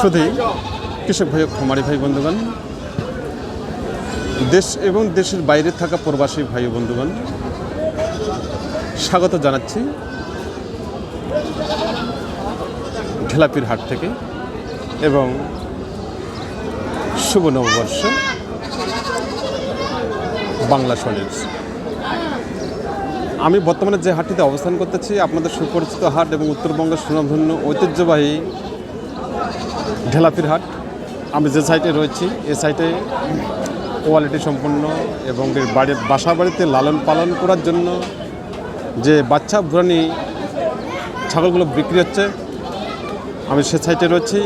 শুধু কৃষক ভাই খামারি ভাই, বন্ধুগণ। দেশ এবং দেশের বাইরে থাকা প্রবাসী ভাই বন্ধুগণ, স্বাগত জানাচ্ছি ঢেলাপির হাট থেকে এবং শুভ নববর্ষ বাংলা সলিড আমি বর্তমানে যে হাটটিতে অবস্থান করতেছি, আপনাদের সুপরিচিত হাট এবং উত্তরবঙ্গের সুনামধন্য ঐতিহ্যবাহী ঢেলাপির হাট আমি যে সাইটে রয়েছি, এ সাইটে কোয়ালিটি সম্পন্ন এবং এর বাড়ির বাসা বাড়িতে লালন পালন করার জন্য যে বাচ্চা, বুড়ানি, ছাগলগুলো বিক্রি হচ্ছে, আমি সে সাইটে রয়েছি।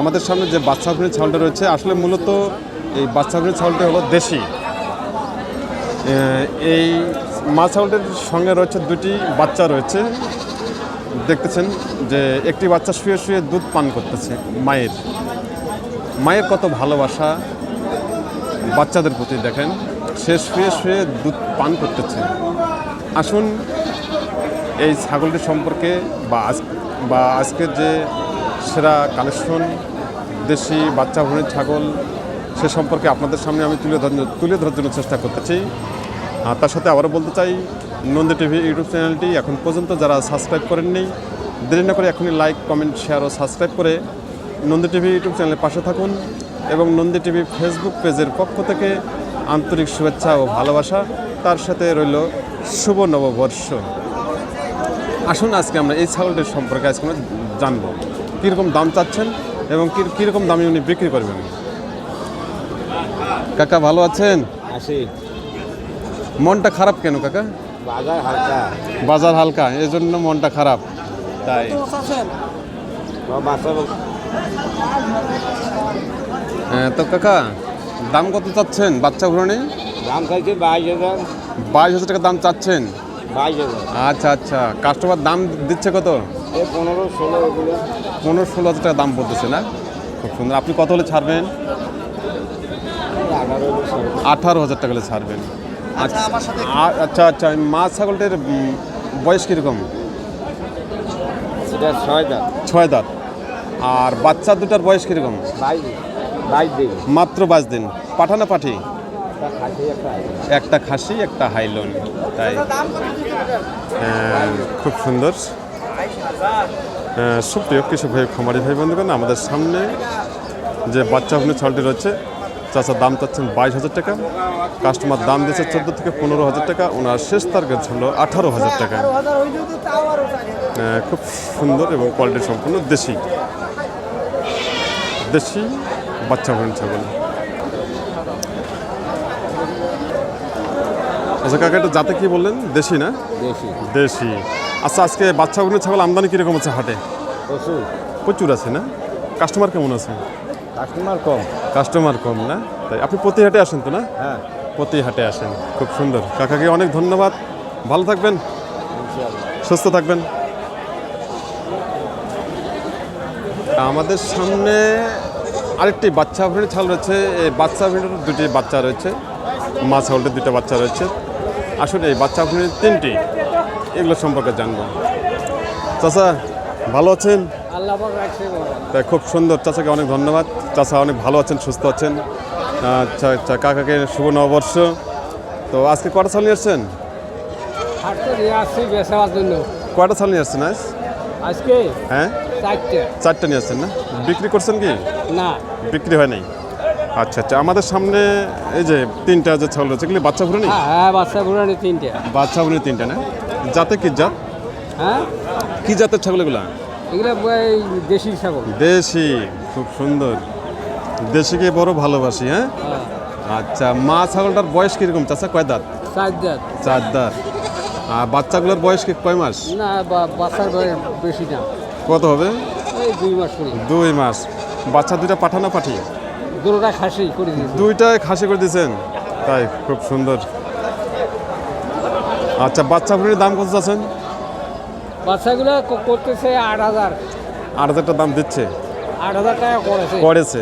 আমাদের সামনে যে বাচ্চা বুড়ি ছাগলটা রয়েছে, আসলে মূলত এই বাচ্চা বুড়ি ছাগলটা হলো দেশি। এই মা ছাগলটার সঙ্গে রয়েছে দুটি বাচ্চা রয়েছে। দেখতেছেন যে একটি বাচ্চা শুয়ে শুয়ে দুধ পান করতেছে, মায়ের। মায়ের কত ভালোবাসা বাচ্চাদের প্রতি দেখেন, সে শুয়ে শুয়ে দুধ পান করতেছে। আসুন, এই ছাগলটি সম্পর্কে বা আজ, বা আজকের যে সেরা কালেকশন দেশি বাচ্চা ভূমির ছাগল, সে সম্পর্কে আপনাদের সামনে আমি তুলে ধর- তুলে ধরার জন্য চেষ্টা করতেছি। তার সাথে আবারও বলতে চাই নন্দী টিভি ইউটিউব চ্যানেলটি এখন পর্যন্ত যারা সাবস্ক্রাইব করেননি দেরি না করে এখনই লাইক কমেন্ট শেয়ার ও সাবস্ক্রাইব করে নন্দী টিভি ইউটিউব চ্যানেলের পাশে থাকুন এবং নন্দী টিভি ফেসবুক পেজের পক্ষ থেকে আন্তরিক শুভেচ্ছা ও ভালোবাসা তার সাথে রইল শুভ নববর্ষ। আসুন আজকে আমরা এই ছাগলটির সম্পর্কে আজকে আমরা জানব কীরকম দাম চাচ্ছেন এবং কী- কীরকম দামে উনি বিক্রি করবেন। কাকা ভালো আছেন? আসি মনটা খারাপ কেন কাকা? বাজার হালকা। বাজার হালকা এই জন্য মনটা খারাপ। তাই। হ্যাঁ, তো কাকা দাম কত চাচ্ছেন বাচ্চা ঘুরানি দাম চাইছে বাইশ হাজার। বাইশ হাজার টাকা দাম চাচ্ছেন? বাইশ হাজার। আচ্ছা আচ্ছা। কাস্টমার দাম দিচ্ছে কত? পনেরো ষোলো পনেরো ষোলো হাজার টাকা দাম বলতেছে না? খুব সুন্দর। আপনি কত হলে ছাড়বেন? আঠারো আঠারো হাজার টাকা হলে ছাড়বেন। আচ্ছা আচ্ছা আচ্ছা মাছ ছাগলটার বয়স কীরকম? এটা ছয় দাম ছয় দাঁত। আর বাচ্চা দুটার বয়স কীরকম? মাত্র বাইশ দিন। পাঠানা পাঠি? একটা খাসি একটা খাসি একটা হাইলন। তাই। হ্যাঁ, খুব সুন্দর। হ্যাঁ, সুপ্রিয় কৃষক ভাই খামারি ভাই বন্ধুগণ আমাদের সামনে যে বাচ্চা ছালটি রয়েছে চাচার দাম চাচ্ছেন বাইশ হাজার টাকা। কাস্টমার দাম দিচ্ছে চোদ্দ থেকে পনেরো হাজার টাকা। ওনার শেষ টার্গেট হলো আঠারো হাজার টাকা। খুব সুন্দর এবং কোয়ালিটি সম্পূর্ণ দেশি। দেশি বাচ্চা হুনি ছাগল। আচ্ছা কাকা এটা যাতে কি বললেন? দেশি না? দেশি। আচ্ছা আজকে বাচ্চা ছাগল আমদানি কীরকম আছে হাটে? প্রচুর। প্রচুর আছে না? কাস্টমার কেমন আছে? কাস্টমার কম। কাস্টমার কম না? তাই আপনি প্রতি হাটে আসেন তো না? হ্যাঁ। প্রতি হাটে আসেন খুব সুন্দর। কাকাকে অনেক ধন্যবাদ। ভালো থাকবেন। সুস্থ থাকবেন। আমাদের সামনে আরেকটি বাচ্চা ভিড় ছাল রয়েছে। এই বাচ্চা ভিড়ের দুটি বাচ্চা রয়েছে। মা ছাগলটির দুটো বাচ্চা রয়েছে। আসলে এই বাচ্চা ভিড়ের তিনটি। এগুলো সম্পর্কে জানব। চাচা ভালো আছেন? তাই খুব সুন্দর। চাচাকে অনেক ধন্যবাদ। চাচা অনেক ভালো আছেন সুস্থ আছেন। আচ্ছা কাকাকে শুভ নববর্ষ। তো আজকে কটা ছাল নিয়ে আসছেন? কয়টা ছাল নিয়ে আসছেন আজ? আজকে হ্যাঁ? চারটে। নিয়ে আসছেন না? বিক্রি করছেন কি? না। বিক্রি হয় নাই? আচ্ছা আচ্ছা। আমাদের সামনে এই যে তিনটা যে ছাগল রয়েছে এগুলি বাচ্চা ভুলে হ্যাঁ হ্যাঁ বাচ্চা ঘুরানি তিনটে। বাচ্চা ভুলে তিনটা না? জাতে কি জাত? হ্যাঁ? কি জাতের ছাগল এগুলা? এগুলো দেশি ছাগল। দেশি খুব সুন্দর। দেশিকে বড় ভালোবাসি হ্যাঁ? হ্যাঁ। আচ্ছা মা ছাগলটার বয়স কীরকম? চাচা কয় দাঁত? চার জাত চার দাঁত। আর বাচ্চাগুলোর বয়স কি কয় মাস? না বাচ্চার বয়স বেশি না। কত হবে? দুই মাস দুই মাস। বাচ্চা দুইটা পাঠানো পাঠি? দুটোটা খাসি করে দুইটাই খাসি করে দিয়েছেন? তাই খুব সুন্দর। আচ্ছা বাচ্চা ফুলের দাম কত আছেন বাচ্চাগুলো করতেছে আট হাজার। আট হাজার টাকা দাম দিচ্ছে? আট হাজার টাকা করেছে। করেছে।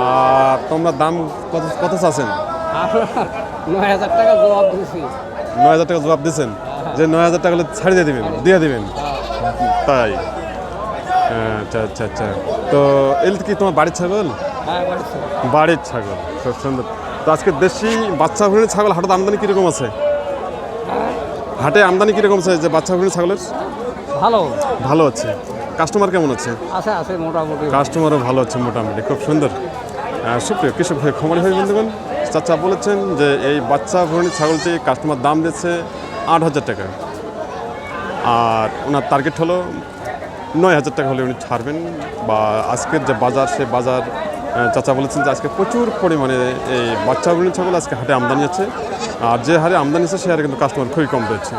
আর তোমরা দাম কত কত চাচ্ছেন? নয় হাজার টাকা জবাব দিয়েছি নয় হাজার টাকা জবাব দিয়েছেন যে নয় হাজার টাকা ছাড়িয়ে দিবেন দিয়ে দিবেন। তাই? আচ্ছা আচ্ছা আচ্ছা। তো এগুলো কি তোমার বাড়ির ছাগল? হ্যাঁ বাড়ির ছাগল। খুব সুন্দর। তো আজকে দেশি বাচ্চা ভুড়ি ছাগল হাটে আমদানি কীরকম আছে? হাটে আমদানি কীরকম আছে যে বাচ্চা ভুড়ি ছাগলের? ভালো? ভালো আছে। কাস্টমার কেমন আছে? আছে আছে মোটামুটি। কাস্টমারও ভালো আছে মোটামুটি খুব সুন্দর। সুপ্রিয় কৃষক ভাই খবর হয়ে বন্ধুগণ চাচা বলেছেন যে এই বাচ্চা ভরণী ছাগলটি কাস্টমার দাম দিচ্ছে আট হাজার টাকা। আর ওনার টার্গেট হলো নয় হাজার টাকা হলে উনি ছাড়বেন বা আজকের যে বাজার সে বাজার চাচা বলেছেন যে আজকে প্রচুর পরিমাণে এই বাচ্চা ভরণী ছাগল আজকে হাটে আমদানি আছে আর যে হারে আমদানি আছে সে হারে কিন্তু কাস্টমার খুবই কম রয়েছে।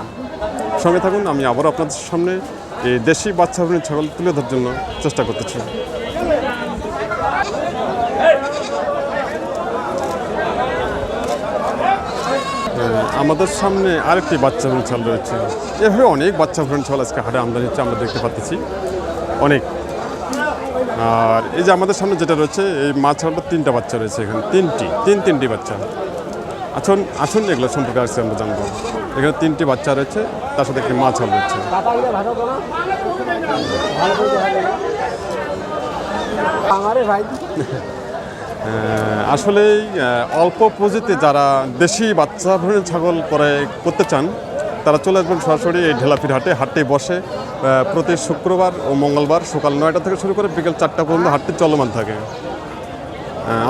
সঙ্গে থাকুন, আমি আবারও আপনাদের সামনে এই দেশি বাচ্চা ভরণী ছাগল তুলে ধরার জন্য চেষ্টা করতেছি। আমাদের সামনে আরেকটি বাচ্চা ভ্রূণ ছাল রয়েছে। এভাবে অনেক বাচ্চা ভ্রূণ ছাল আজকে হাটে আমদানি হচ্ছে, আমরা দেখতে পাচ্ছি। অনেক। আর এই যে আমাদের সামনে যেটা রয়েছে, এই মাছ ছাগলটা তিনটা বাচ্চা রয়েছে এখানে। তিনটি, তিন, তিনটি বাচ্চা। আসুন আসুন এগুলো সম্পর্কে আজকে আমরা জানব। এখানে তিনটি বাচ্চা রয়েছে তার সাথে একটি মাছ ছাগল রয়েছে। আসলেই অল্প পুঁজিতে যারা দেশি বাচ্চা ভ্রূণ ছাগল করে করতে চান তারা চলে আসবেন সরাসরি এই ঢেলাপির হাটে। হাটটি বসে প্রতি শুক্রবার ও মঙ্গলবার সকাল নয়টা থেকে শুরু করে বিকেল চারটা পর্যন্ত হাটটি চলমান থাকে।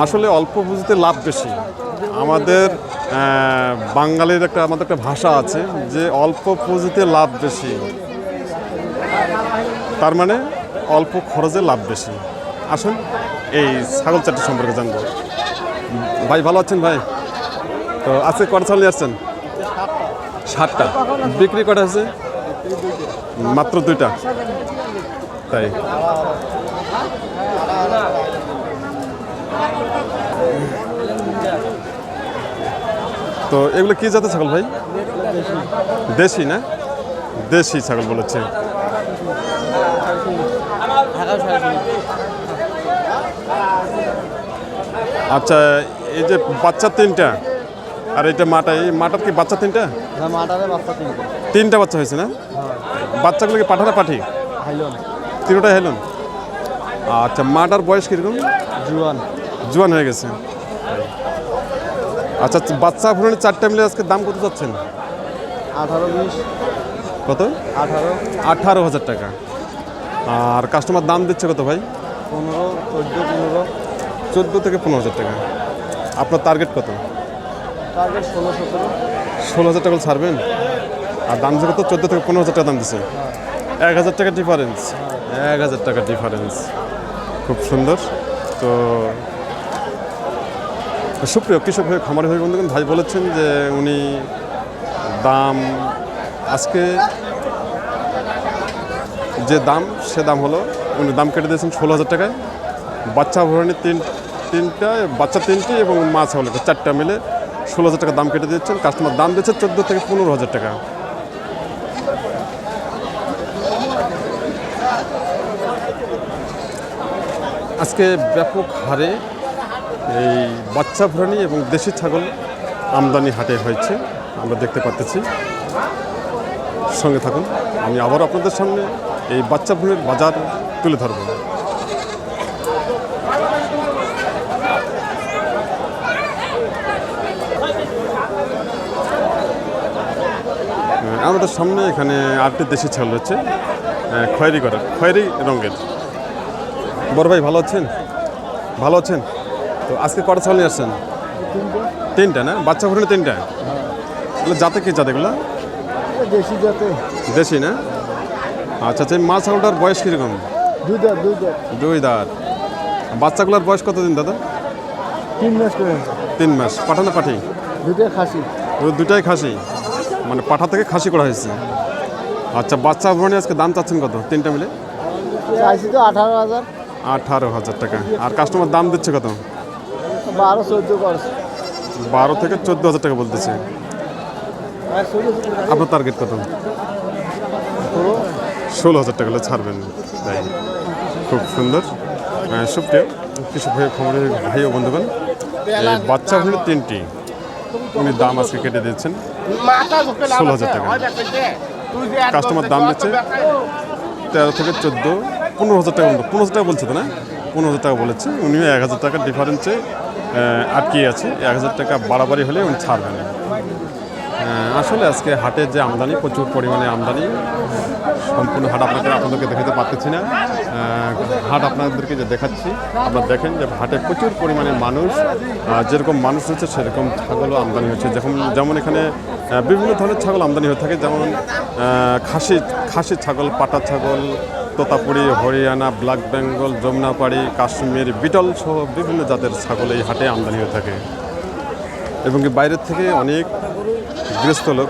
আসলে অল্প পুঁজিতে লাভ বেশি। আমাদের বাঙালির একটা, আমাদের একটা ভাষা আছে যে অল্প পুঁজিতে লাভ বেশি। তার মানে অল্প খরচে লাভ বেশি। আসুন, এই ছাগল চারটি সম্পর্কে জানব। ভাই, ভালো আছেন ভাই? তো আজকে কটা ছাগল নিয়ে আসছেন? সাতটা। বিক্রি কটা আছে মাত্র দুইটা। তাই। তো এগুলো কি জাতের ছাগল ভাই? দেশি না? দেশি ছাগল বলেছে। আচ্ছা এই যে বাচ্চা তিনটা আর এটা মাটা এই মাটার কি বাচ্চা তিনটা? তিনটে। তিনটা বাচ্চা হয়েছে না? বাচ্চাগুলো কি পাঠানা পাঠি? তিনটা হেলুন আচ্ছা মাটার বয়স কীরকম? জুয়ান। জোয়ান হয়ে গেছে। আচ্ছা বাচ্চা ভুরনে চারটা মিলে আজকে দাম কত যাচ্ছেন আঠারো বিশ। কত? আঠারো। আঠারো হাজার টাকা। আর কাস্টমার দাম দিচ্ছে কত ভাই? পনেরো চোদ্দ পনেরো। চোদ্দ থেকে পনেরো হাজার টাকা। আপনার টার্গেট কত? টার্গেট ষোলো সতেরো। ষোলো হাজার টাকা ছাড়বেন? আর দাম যে কত? চোদ্দ থেকে পনেরো হাজার টাকা দাম দিচ্ছে। এক হাজার টাকা ডিফারেন্স এক হাজার টাকা ডিফারেন্স খুব সুন্দর। তো সুপ্রিয় কৃষক হয়ে খামারি হয়ে বন্ধুগণ, ভাই বলেছেন যে উনি দাম, আজকে যে দাম, সে দাম হলো, উনি দাম কেটে দিয়েছেন ষোলো হাজার টাকায়। বাচ্চা ভরণী তিন, তিনটা, বাচ্চা তিনটি এবং মাছ হলো চারটা মিলে ষোলো হাজার টাকা দাম কেটে দিচ্ছেন কাস্টমার দাম দিচ্ছে চোদ্দ থেকে পনেরো হাজার টাকা। আজকে ব্যাপক হারে এই বাচ্চা ভ্রাণী এবং দেশি ছাগল আমদানি হাটে হয়েছে আমরা দেখতে পাচ্ছি। সঙ্গে থাকুন আমি আবার আপনাদের সামনে এই বাচ্চা ভ্রূণের বাজার তুলে ধরব। আমাদের সামনে এখানে আরেকটি দেশি ছাগল আহ, খয়েরি করার খয়েরি রঙের। বড় ভাই ভালো আছেন? ভালো আছেন? তো আজকে কটা ছাগল নিয়ে আসছেন? তিনটা না? বাচ্চা ভুলে তিনটা? এগুলো জাতে কি জাত এগুলো? দেশি যাতে দেশি না? আচ্ছা আচ্ছা মা ছাগলটার বয়স কীরকম? দুই দাঁত বাচ্চাগুলোর বয়স কতদিন দাদা? তিন মাস তিন মাস। পাঠা না পাঠি? দুধে খাসি। দুটাই খাসি? মানে পাঠা থেকে খাসি করা হয়েছে। আচ্ছা বাচ্চা ভ্রমণে আজকে দাম চাচ্ছেন কত? তিনটা মিলে? চাইছি তো আঠারো হাজার। আঠারো হাজার টাকা। আর কাস্টমার দাম দিচ্ছে কত? বারো চোদ্দ করছে বারো থেকে চোদ্দ হাজার টাকা বলতেছে। আপনার টার্গেট কত? ষোলো। হাজার টাকা হলে ছাড়বেন। তাই খুব সুন্দর। আহ, সুপ্রিয় কৃষক ভাই খবরের ভাই ও বন্ধুগণ বাচ্চা হলে তিনটি। উনি দাম আজকে কেটে দিয়েছেন। ষোলো হাজার টাকা। কাস্টমার দাম দিচ্ছে তেরো থেকে চোদ্দ পনেরো হাজার টাকা পনেরো হাজার টাকা বলছে তো না? পনেরো হাজার টাকা বলেছে। উনিও এক হাজার টাকার ডিফারেন্সে আটকে আছে এক হাজার টাকা বাড়াবাড়ি হলে উনি ছাড়বেন। আসলে আজকে হাটের যে আমদানি, প্রচুর পরিমাণে আমদানি, সম্পূর্ণ হাট আপনাকে আপনাদেরকে দেখাতে পারতেছি না। হাট আপনাদেরকে যে দেখাচ্ছি, আপনারা দেখেন যে হাটে প্রচুর পরিমাণে মানুষ যেরকম মানুষ হচ্ছে সেরকম ছাগলও আমদানি হচ্ছে। যেমন যেমন এখানে বিভিন্ন ধরনের ছাগল আমদানি হয়ে থাকে। যেমন খাসি খাসি ছাগল, পাটা ছাগল তোতাপুরি, হরিয়ানা, ব্ল্যাক বেঙ্গল, যমুনাপাড়ি, কাশ্মীর, বিটল সহ বিভিন্ন জাতের ছাগল এই হাটে আমদানি হয়ে থাকে। এবং বাইরের থেকে অনেক গৃহস্থ লোক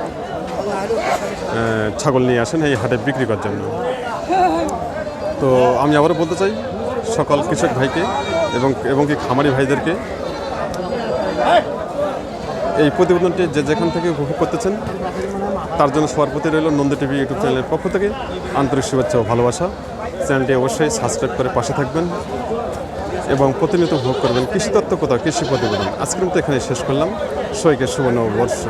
ছাগল নিয়ে আসেন এই হাটে বিক্রি করার জন্য। তো আমি আবারও বলতে চাই, সকল কৃষক ভাইকে এবং এবং কি খামারি ভাইদেরকে এই প্রতিবেদনটি যে যেখান থেকে উপভোগ করতেছেন, তার জন্য সবার প্রতি রইল নন্দ টিভি ইউটিউব চ্যানেলের পক্ষ থেকে আন্তরিক শুভেচ্ছা ও ভালোবাসা। চ্যানেলটি অবশ্যই সাবস্ক্রাইব করে পাশে থাকবেন এবং প্রতিনিয়ত উপভোগ করবেন কৃষি তত্ত্ব কোথাও কৃষি প্রতিবেদন। আজকের মতো এখানে শেষ করলাম। সবাইকে সুবর্ণ নববর্ষ।